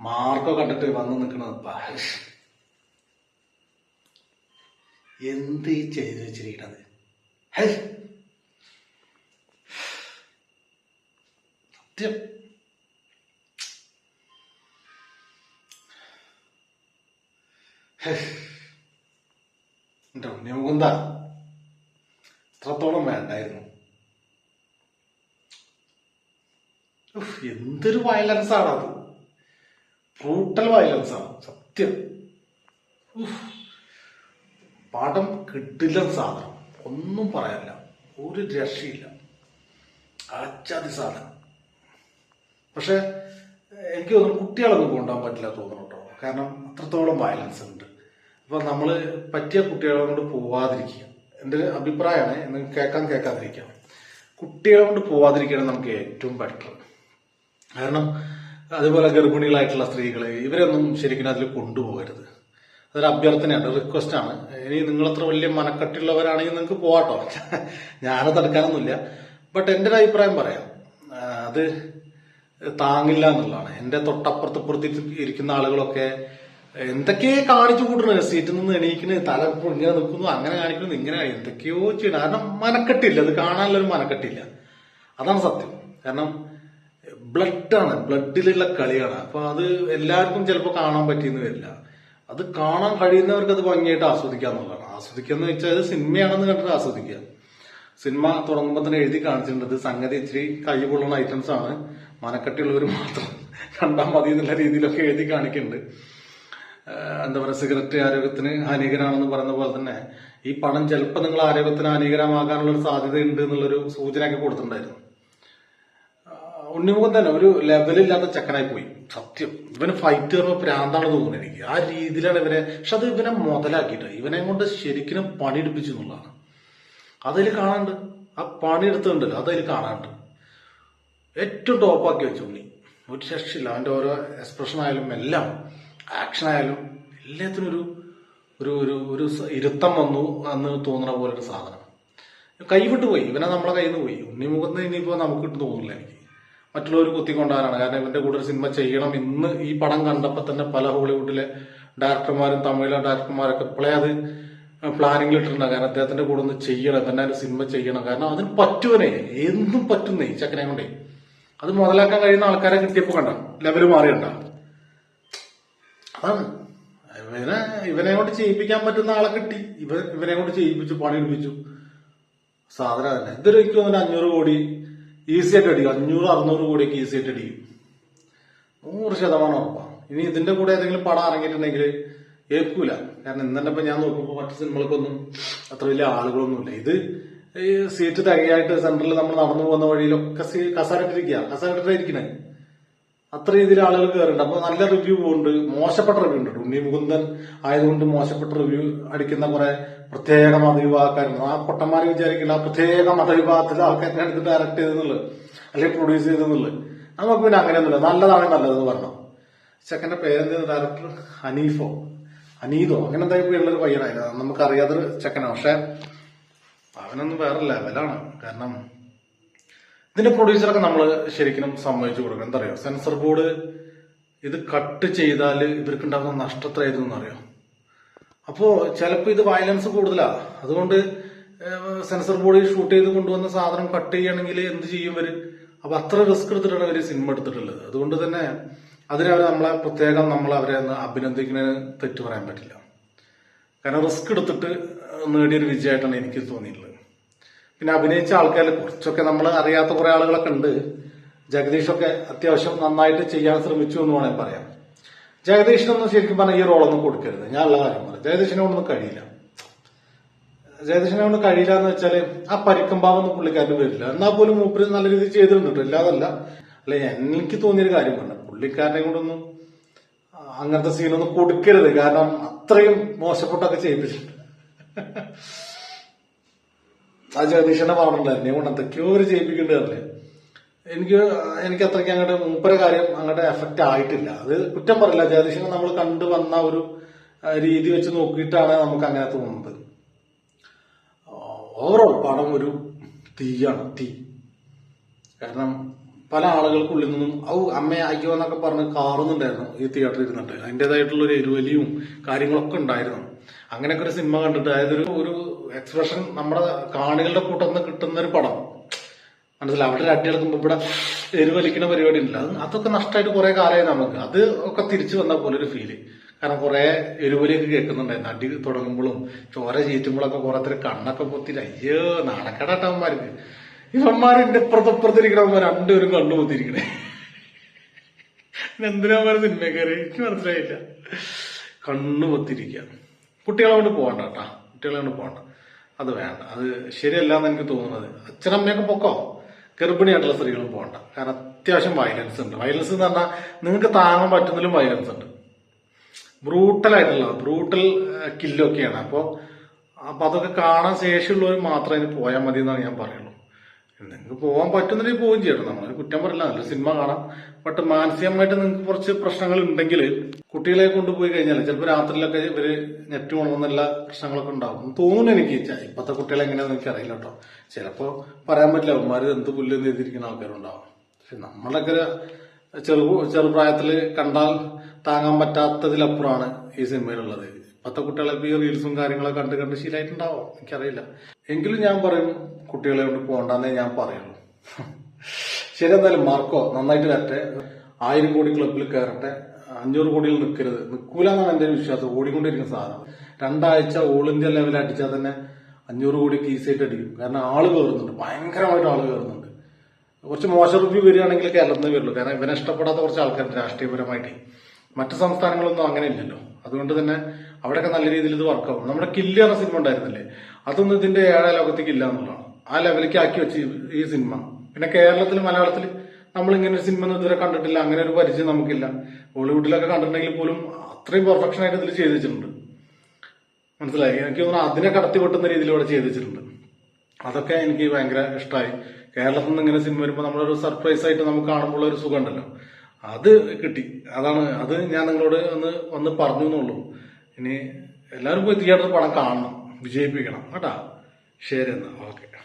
Marco കണ്ടിട്ട് വന്ന് നിൽക്കണത് എന്ത് ചെയ്തു വെച്ചിരിക്കണത്. സത്യം. ഹൈ. എന്റെ ഉണ്ണി മുകുന്ദ ഇത്രത്തോളം വേണ്ടായിരുന്നു. എന്തൊരു വയലൻസ് ആണോ അത് ബ്രൂട്ടൽ വയലൻസ് ആണ്. സത്യം. പടം കിട്ടില്ല സാധനം. ഒന്നും പറയാനില്ല. ഒരു രക്ഷയില്ല. അച്ചാതി സാധനം. പക്ഷെ എനിക്ക് തോന്നുന്നു കുട്ടികളൊന്നും കൊണ്ടുപോകാൻ പറ്റില്ല തോന്നുന്നു കേട്ടോ. കാരണം അത്രത്തോളം വയലൻസ് ഉണ്ട്. അപ്പൊ നമ്മൾ പറ്റിയ കുട്ടികളെ കൊണ്ട് പോവാതിരിക്കുക. എന്റെ അഭിപ്രായമാണ്. എന്ന് കേൾക്കാൻ കേൾക്കാതിരിക്കുക. കുട്ടികളെ കൊണ്ട് പോവാതിരിക്കുകയാണ് നമുക്ക് ഏറ്റവും ബെറ്റർ കാരണം അതുപോലെ ഗർഭിണികളായിട്ടുള്ള സ്ത്രീകളെ ഇവരൊന്നും ശരിക്കും അതിൽ കൊണ്ടുപോകരുത്. അതൊരു അഭ്യർത്ഥനയാണ് റിക്വസ്റ്റ് ആണ്. ഇനി നിങ്ങൾ അത്ര വലിയ മനക്കെട്ടുള്ളവരാണെങ്കിൽ നിങ്ങൾക്ക് പോവാട്ടോ. ഞാനത് തടുക്കാനൊന്നുമില്ല. ബട്ട് എന്റെ ഒരു അഭിപ്രായം പറയാം. അത് താങ്ങില്ല എന്നുള്ളതാണ്. എന്റെ തൊട്ടപ്പുറത്തപ്പുറത്ത് ഇരിക്കുന്ന ആളുകളൊക്കെ എന്തൊക്കെയോ കാണിച്ചു കൂട്ടണ സീറ്റിൽ നിന്ന് എണീക്കണ് തല ഇങ്ങനെ നിൽക്കുന്നു അങ്ങനെ കാണിക്കുന്നു ഇങ്ങനെ എന്തൊക്കെയോ ചെയ്യണം. കാരണം മനക്കെട്ടില്ല. അത് കാണാനുള്ളൊരു മനക്കെട്ടില്ല. അതാണ് സത്യം. കാരണം ബ്ലഡാണ് ബ്ലഡിലുള്ള കളിയാണ്. അപ്പൊ അത് എല്ലാവർക്കും ചിലപ്പോൾ കാണാൻ പറ്റിയെന്ന് വരില്ല. അത് കാണാൻ കഴിയുന്നവർക്ക് അത് ഭംഗിയായിട്ട് ആസ്വദിക്കുക എന്നുള്ളതാണ്. ആസ്വദിക്കുക എന്ന് വെച്ചാൽ അത് സിനിമയാണെന്ന് കണ്ടിട്ട് ആസ്വദിക്കുക. സിനിമ തുടങ്ങുമ്പോൾ തന്നെ എഴുതി കാണിച്ചിട്ടുണ്ട്. സംഗതി ഇച്ചിരി കൈ കഴിവുള്ള ഐറ്റംസ് ആണ്. മനക്കെട്ടിയുള്ളവർ മാത്രം കണ്ടാൽ മതി എന്നുള്ള രീതിയിലൊക്കെ എഴുതി കാണിക്കുന്നുണ്ട്. എന്താ പറയുക സിഗരറ്റ് ആരോഗ്യത്തിന് ഹാനികരമാണെന്ന് പറയുന്ന പോലെ തന്നെ ഈ പണം ചിലപ്പോൾ നിങ്ങൾ ആരോഗ്യത്തിന് ഹാനികരമാകാനുള്ള ഒരു സാധ്യതയുണ്ട് എന്നുള്ളൊരു സൂചനയൊക്കെ കൊടുത്തിട്ടുണ്ടായിരുന്നു. ഉണ്ണിമുഖം തന്നെ ഒരു ലെവലില്ലാത്ത ചെക്കനായി പോയി. സത്യം. ഇവന് ഫൈറ്റ് കയറുമ്പോൾ പ്രാന്താണ് തോന്നുന്നത് എനിക്ക്. ആ രീതിയിലാണ് ഇവനെ പക്ഷെ അത് ഇവനെ മുതലാക്കിയിട്ട് ഇവനെ കൊണ്ട് ശരിക്കും പണിയെടുപ്പിച്ചു എന്നുള്ളതാണ്. അതിൽ കാണാണ്ട് ആ പണി എടുത്തുണ്ടല്ലോ അതതിൽ കാണാണ്ട് ഏറ്റവും ടോപ്പാക്കി വെച്ചു ഉണ്ണി ഒരു രക്ഷയില്ല അവന്റെ ഓരോ എക്സ്പ്രഷൻ ആയാലും എല്ലാം ആക്ഷൻ ആയാലും എല്ലാത്തിനും ഒരു ഒരു ഒരു ഒരു ഇരുത്തം വന്നു എന്ന് തോന്നുന്ന പോലെ ഒരു സാധനം. കൈവിട്ട് പോയി. ഇവനെ നമ്മളെ കയ്യിൽ നിന്ന് പോയി. ഉണ്ണിമുഖത്ത് ഇനിയിപ്പോ നമുക്ക് കിട്ടും തോന്നില്ല എനിക്ക്. മറ്റുള്ളവർ കുത്തിക്കൊണ്ടാനാണ് കാരണം ഇവന്റെ കൂടെ ഒരു സിനിമ ചെയ്യണം ഇന്ന് ഈ പടം കണ്ടപ്പോൾ തന്നെ പല ഹോളിവുഡിലെ ഡയറക്ടർമാരും തമിഴിലെ ഡയറക്ടർമാരൊക്കെ ഇപ്പോഴേ അത് പ്ലാനിങ്ങിൽ ഇട്ടിട്ടുണ്ട്. കാരണം അദ്ദേഹത്തിന്റെ കൂടെ ഒന്ന് ചെയ്യണം തന്നെ ഒരു സിനിമ ചെയ്യണം. കാരണം അതിന് പറ്റുവനെ എന്തും പറ്റുന്നേ ചക്കനെ കൊണ്ടേ. അത് മുതലാക്കാൻ കഴിയുന്ന ആൾക്കാരെ കിട്ടിയപ്പോ കണ്ട? ലെവൽ മാറിയണ്ട അതാണ്. ഇവനെ ഇവനെ കൊണ്ട് ചെയ്യിപ്പിക്കാൻ പറ്റുന്ന ആളെ കിട്ടി. ഇവ ഇവനെ കൊണ്ട് ചെയ്യിപ്പിച്ചു പണിയെടുപ്പിച്ചു. സാധനം തന്നെ ഇതൊരു എനിക്ക് തോന്നുന്നു അഞ്ഞൂറ് കോടി ഈസി ആയിട്ട് അടിക്കും. അഞ്ഞൂറ് അറുന്നൂറ് കോടിയൊക്കെ ഈസി ആയിട്ട് അടിക്കും. നൂറ് ശതമാനം ഉറപ്പാണ് ഇനി ഇതിന്റെ കൂടെ ഏതെങ്കിലും പടം ഇറങ്ങിയിട്ടുണ്ടെങ്കിൽ ഏൽക്കൂല. കാരണം ഇന്നലെ ഞാൻ നോക്കുമ്പോൾ മറ്റു സിനിമകൾക്കൊന്നും അത്ര വലിയ ആളുകളൊന്നുമില്ല. ഇത് സീറ്റ് തകയായിട്ട് സെന്ററിൽ നമ്മൾ നടന്നു പോകുന്ന വഴിയിലൊക്കെ കസാരട്ടിരിക്കുക കസാരട്ടിരിക്കണേ അത്ര രീതിയിൽ ആളുകൾ കയറുന്നുണ്ട് അപ്പൊ നല്ല റിവ്യൂ ഉണ്ട്. മോശപ്പെട്ട റിവ്യൂ ഉണ്ട് ഉണ്ണി മുകുന്ദൻ ആയതുകൊണ്ട് മോശപ്പെട്ട റിവ്യൂ അടിക്കുന്ന കുറെ പ്രത്യേക മതവിഭാഗക്കാരുണ്ട്. ആ പൊട്ടന്മാരെ വിചാരിക്കില്ല ആ പ്രത്യേക മതവിഭാഗത്തിലെ ആൾക്കാരെ എടുത്ത് ഡയറക്ട് ചെയ്തെന്നുള്ളത് അല്ലെങ്കിൽ പ്രൊഡ്യൂസ് ചെയ്തെന്നുള്ളത് നമുക്ക് പിന്നെ അങ്ങനെയൊന്നുമില്ല. നല്ലതാണ് നല്ലതെന്ന് പറഞ്ഞു. ചെക്കന്റെ പേരെന്ത് ഡയറക്ടർ ഹനീഫോ. അനീതോ അങ്ങനെ എന്തായാലും പേരുള്ളൊരു പയ്യനായിരുന്നു നമുക്ക് അറിയാത്തൊരു ചെക്കനാണ്. പക്ഷെ അവനൊന്നും വേറെ ലെവലാണ് കാരണം ഇതിന്റെ പ്രൊഡ്യൂസറൊക്കെ നമ്മൾ ശരിക്കും സമ്മതിച്ചു കൊടുക്കണം. എന്താ പറയുക സെൻസർ ബോർഡ് ഇത് കട്ട് ചെയ്താൽ ഇവർക്ക് ഉണ്ടാകുന്ന നഷ്ടത്രയായിരുന്നു എന്നറിയാം അപ്പോ ചിലപ്പോൾ ഇത് വയലൻസ് കൂടുതലാ. അതുകൊണ്ട് സെൻസർ ബോർഡ് ഷൂട്ട് ചെയ്ത് കൊണ്ടുവന്ന സാധനം കട്ട് ചെയ്യണമെങ്കിൽ എന്ത് ചെയ്യും ഇവർ? അപ്പൊ അത്ര റിസ്ക് എടുത്തിട്ടാണ് ഇവർ സിനിമ എടുത്തിട്ടുള്ളത്. അതുകൊണ്ട് തന്നെ അതിനവർ നമ്മളെ പ്രത്യേകം നമ്മൾ അവരെ ഒന്ന് അഭിനന്ദിക്കുന്നതിന് തെറ്റ് പറയാൻ പറ്റില്ല. കാരണം റിസ്ക് എടുത്തിട്ട് നേടിയൊരു വിജയമായിട്ടാണ് എനിക്ക് തോന്നിയിട്ടുള്ളത്. പിന്നെ അഭിനയിച്ച ആൾക്കാരിൽ കുറച്ചൊക്കെ നമ്മൾ അറിയാത്ത കുറെ ആളുകളൊക്കെ ഉണ്ട്. ജഗദീഷൊക്കെ അത്യാവശ്യം നന്നായിട്ട് ചെയ്യാൻ ശ്രമിച്ചു എന്ന് വേണമെങ്കിൽ പറയാം. ജഗദീഷിനൊന്നും ശരിക്കും പറഞ്ഞാൽ ഈ റോളൊന്നും കൊടുക്കരുത്. ഞാൻ ഉള്ള കാര്യം പറയാം. ജഗദീഷിനെ കൊണ്ടൊന്നും കഴിയില്ല. ജഗദീഷിനെ കൊണ്ട് കഴിയില്ല എന്ന് വെച്ചാൽ ആ പരിക്കമ്പാവൊന്നും പുള്ളിക്കാരന് വരില്ല എന്നാൽ പോലും മൂപ്പര് നല്ല രീതിയിൽ ചെയ്തിട്ടുണ്ട്. ഇല്ലാതല്ല. അല്ല എനിക്ക് തോന്നിയൊരു കാര്യം പറഞ്ഞു. പുള്ളിക്കാരനെ കൊണ്ടൊന്നും അങ്ങനത്തെ സീനൊന്നും കൊടുക്കരുത്. കാരണം അത്രയും മോശപ്പെട്ടൊക്കെ ചെയ്യിപ്പിച്ചിട്ടുണ്ട് ആ ജഗദീഷനെ പറഞ്ഞിട്ടുണ്ടായിരുന്നു എന്നെ കൊണ്ട് എന്തൊക്കെയോ ഒരു ചെയ്യിപ്പിക്കേണ്ടതല്ലേ എനിക്ക് എനിക്ക് അത്രയ്ക്ക് അങ്ങോട്ട് മൂപ്പര കാര്യം അങ്ങോട്ട് എഫക്റ്റ് ആയിട്ടില്ല. അത് കുറ്റം പറയില്ല. ജഗദീഷിനെ നമ്മൾ കണ്ടു വന്ന ഒരു രീതി വെച്ച് നോക്കിയിട്ടാണ് നമുക്ക് അങ്ങനെ തോന്നുന്നത്. ഓവറോൾ പടം ഒരു തീയാണ്. തീ. കാരണം പല ആളുകൾക്കുള്ളിൽ നിന്നും ഔ അമ്മ അയ്യോ എന്നൊക്കെ പറഞ്ഞ് കാറുന്നുണ്ടായിരുന്നു ഈ തിയേറ്ററിൽ ഇരുന്നിട്ട്. അതിന്റെതായിട്ടുള്ള ഒരു എരുവലിയും കാര്യങ്ങളൊക്കെ ഉണ്ടായിരുന്നു. അങ്ങനെയൊക്കെ ഒരു സിനിമ കണ്ടിട്ട് അതായത് ഒരു ഒരു എക്സ്പ്രഷൻ നമ്മുടെ കാണികളുടെ കൂട്ടം കിട്ടുന്ന ഒരു പടം. മനസ്സിലായി? അവിടെ അടി എടുക്കുമ്പോൾ ഇവിടെ എരിവലിക്കുന്ന പരിപാടി ഉണ്ടല്ലോ അത് അതൊക്കെ നഷ്ടമായിട്ട് കുറെ കാലമായി നമുക്ക്. അത് ഒക്കെ തിരിച്ചു വന്ന പോലെ ഒരു ഫീൽ കാരണം കുറെ എരുവലിയൊക്കെ കേൾക്കുന്നുണ്ടായിരുന്നു. അടി തുടങ്ങുമ്പോഴും ചോര ചീറ്റുമ്പോഴൊക്കെ കുറെ തരം കണ്ണൊക്കെ പൊത്തിട്ട് അയ്യോ നാണക്കേടാട്ടവന്മാർക്ക്. ഇവന്മാരിന്റെ ഇപ്പുറത്തിരിക്കണവന്മാർ രണ്ടുപേരും കണ്ണു പൊത്തിരിക്കണേ എന്തിനാ സിനിമക്കാര് എനിക്ക് മനസ്സിലായില്ല. കണ്ണു പൊത്തിരിക്കുക കുട്ടികളെ കൊണ്ട് പോകണ്ട കേട്ടാ. കുട്ടികളെ കൊണ്ട് പോകണ്ട. അത് വേണ്ട. അത് ശരിയല്ല എന്ന് എനിക്ക് തോന്നുന്നത്. അച്ഛനമ്മയൊക്കെ പൊക്കോ? ഗർഭിണിയായിട്ടുള്ള സ്ത്രീകളും പോകണ്ട. കാരണം അത്യാവശ്യം വയലൻസ് ഉണ്ട്. വയലൻസ് എന്ന് പറഞ്ഞാൽ നിങ്ങൾക്ക് താങ്ങാൻ പറ്റുന്നതിലും വയലൻസ് ഉണ്ട്. ബ്രൂട്ടലായിട്ടുള്ള ബ്രൂട്ടൽ കില്ലൊക്കെയാണ് അപ്പോൾ അപ്പൊ അതൊക്കെ കാണാൻ ശേഷിയുള്ളവർ മാത്രം അതിന് പോയാൽ മതി എന്നാണ് ഞാൻ പറയുള്ളൂ. നിങ്ങൾക്ക് പോകാൻ പറ്റുന്നുണ്ടെങ്കിൽ പോവുകയും ചെയ്യണം നമ്മൾ കുറ്റം പറയില്ല. നല്ല സിനിമ കാണാം. ബട്ട് മാനസികമായിട്ട് നിങ്ങൾക്ക് കുറച്ച് പ്രശ്നങ്ങൾ ഉണ്ടെങ്കിൽ കുട്ടികളെ കൊണ്ടുപോയി കഴിഞ്ഞാൽ ചിലപ്പോൾ രാത്രിയിലൊക്കെ ഇവർ നെറ്റ് കൊണ്ടുവന്നുള്ള പ്രശ്നങ്ങളൊക്കെ ഉണ്ടാവും തോന്നുന്നു എനിക്ക്. ഇപ്പോഴത്തെ കുട്ടികളെ എങ്ങനെയാണെന്ന് എനിക്ക് അറിയില്ല കേട്ടോ. ചിലപ്പോ പറയാൻ പറ്റില്ല. അവന്മാര് എന്ത് പുല്ല് എന്ന് എഴുതിയിരിക്കുന്ന ആൾക്കാരുണ്ടാവും. പക്ഷെ നമ്മളൊക്കെ ചെറു ചെറുപ്രായത്തിൽ കണ്ടാൽ താങ്ങാൻ പറ്റാത്തതിലപ്പുറമാണ് ഈ സിനിമയിലുള്ളത്. ഇപ്പോഴത്തെ കുട്ടികളെ ഈ റീൽസും കാര്യങ്ങളൊക്കെ കണ്ട് കണ്ട് ശീലമായിട്ടുണ്ടാവും എനിക്കറിയില്ല. എങ്കിലും ഞാൻ പറയും കുട്ടികളെ കൊണ്ട് പോകണ്ടെന്നേ ഞാൻ പറയുള്ളൂ. ശരി എന്തായാലും മാർക്കോ നന്നായിട്ട് വരട്ടെ. ആയിരം കോടി ക്ലബിൽ കയറട്ടെ. അഞ്ഞൂറ് കോടിയിൽ നിൽക്കരുത്. നിൽക്കൂലെന്നാണ് ഒരു വിശ്വാസം. ഓടിക്കൊണ്ടിരിക്കുന്ന സാധനം. രണ്ടാഴ്ച ഓൾ ഇന്ത്യ ലെവലിൽ അടിച്ചാൽ തന്നെ അഞ്ഞൂറ് കോടി കീസായിട്ട് അടിക്കും. കാരണം ആൾ കയറുന്നുണ്ട്. ഭയങ്കരമായിട്ട് ആൾ കയറുന്നുണ്ട്. കുറച്ച് മോശം റിവ്യൂ വരികയാണെങ്കിൽ കേരളത്തിൽ നിന്ന് വരുള്ളൂ കാരണം ഇവനെ ഇഷ്ടപ്പെടാത്ത കുറച്ച് ആൾക്കാർ രാഷ്ട്രീയപരമായിട്ട്. മറ്റു സംസ്ഥാനങ്ങളൊന്നും അങ്ങനെ ഇല്ലല്ലോ അതുകൊണ്ട് തന്നെ അവിടെയൊക്കെ നല്ല രീതിയിൽ ഇത് വർക്കാവും നമ്മുടെ കില്ല് എന്ന സിനിമ ഉണ്ടായിരുന്നില്ലേ? അതൊന്നും ഇതിന്റെ ഏഴാ ലോകത്തേക്ക് ഇല്ല എന്നുള്ളതാണ്. ആ ലെവലിലേക്ക് ആക്കി വെച്ച് ഈ സിനിമ പിന്നെ കേരളത്തിൽ മലയാളത്തിൽ നമ്മൾ ഇങ്ങനെ ഒരു സിനിമ ഇതുവരെ കണ്ടിട്ടില്ല. അങ്ങനെ ഒരു പരിചയം നമുക്കില്ല. ബോളിവുഡിലൊക്കെ കണ്ടിട്ടുണ്ടെങ്കിൽ പോലും അത്രയും പെർഫെക്ഷൻ ആയിട്ട് ഇതിൽ ചെയ്തിട്ടുണ്ട് മനസ്സിലായി? എനിക്ക് തോന്നുന്നു അതിനെ കടത്തി വെട്ടുന്ന രീതിയിൽ ഇവിടെ ചെയ്ത് അതൊക്കെ എനിക്ക് ഭയങ്കര ഇഷ്ടമായി കേരളത്തിൽ നിന്ന് ഇങ്ങനെ സിനിമ വരുമ്പോൾ നമ്മളൊരു സർപ്രൈസ് ആയിട്ട് നമുക്ക് കാണുമ്പോൾ ഒരു സുഖം ഉണ്ടല്ലോ അത് കിട്ടി. അതാണ് അത് ഞാൻ നിങ്ങളോട് ഒന്ന് ഒന്ന് പറഞ്ഞു എന്നുള്ളൂ ഇനി എല്ലാവരും പോയി തിയേറ്ററിൽ പടം കാണണം വിജയിപ്പിക്കണം. കേട്ടാ? ശരി എന്നാ. ഓക്കെ.